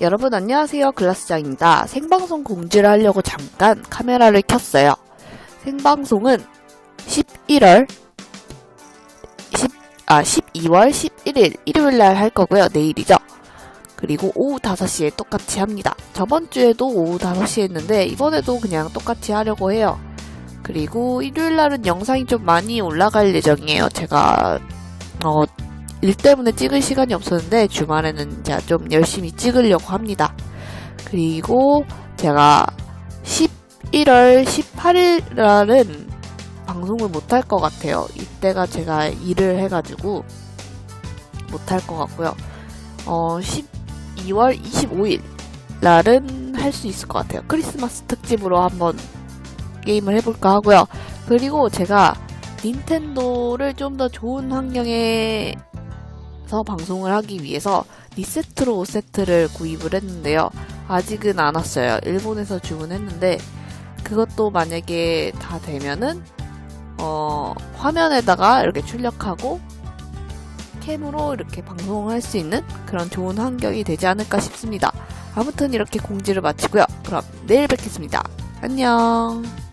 여러분 안녕하세요 글라스장입니다. 생방송 공지를 하려고 잠깐 카메라를 켰어요. 생방송은 11월 10, 아 12월 11일 일요일 날 할 거고요. 내일이죠. 그리고 오후 5시에 똑같이 합니다. 저번 주에도 오후 5시에 했는데 이번에도 그냥 똑같이 하려고 해요. 그리고 일요일 날은 영상이 좀 많이 올라갈 예정이에요. 제가 어, 일 때문에 찍을 시간이 없었는데 주말에는 제가 좀 열심히 찍으려고 합니다. 그리고 제가 11월 18일 날은 방송을 못할 것 같아요. 이때가 제가 일을 해가지고 못할 것 같고요. 어, 12월 25일 날은 할 수 있을 것 같아요. 크리스마스 특집으로 한번 게임을 해볼까 하고요. 그리고 제가 닌텐도를 좀 더 좋은 환경에 서 방송을 하기 위해서 2세트로 5세트를 구입을 했는데요. 아직은 안 왔어요. 일본에서 주문했는데 그것도 만약에 다 되면은 어, 화면에다가 이렇게 출력하고 캠으로 이렇게 방송을 할 수 있는 그런 좋은 환경이 되지 않을까 싶습니다. 아무튼 이렇게 공지를 마치고요. 그럼 내일 뵙겠습니다. 안녕.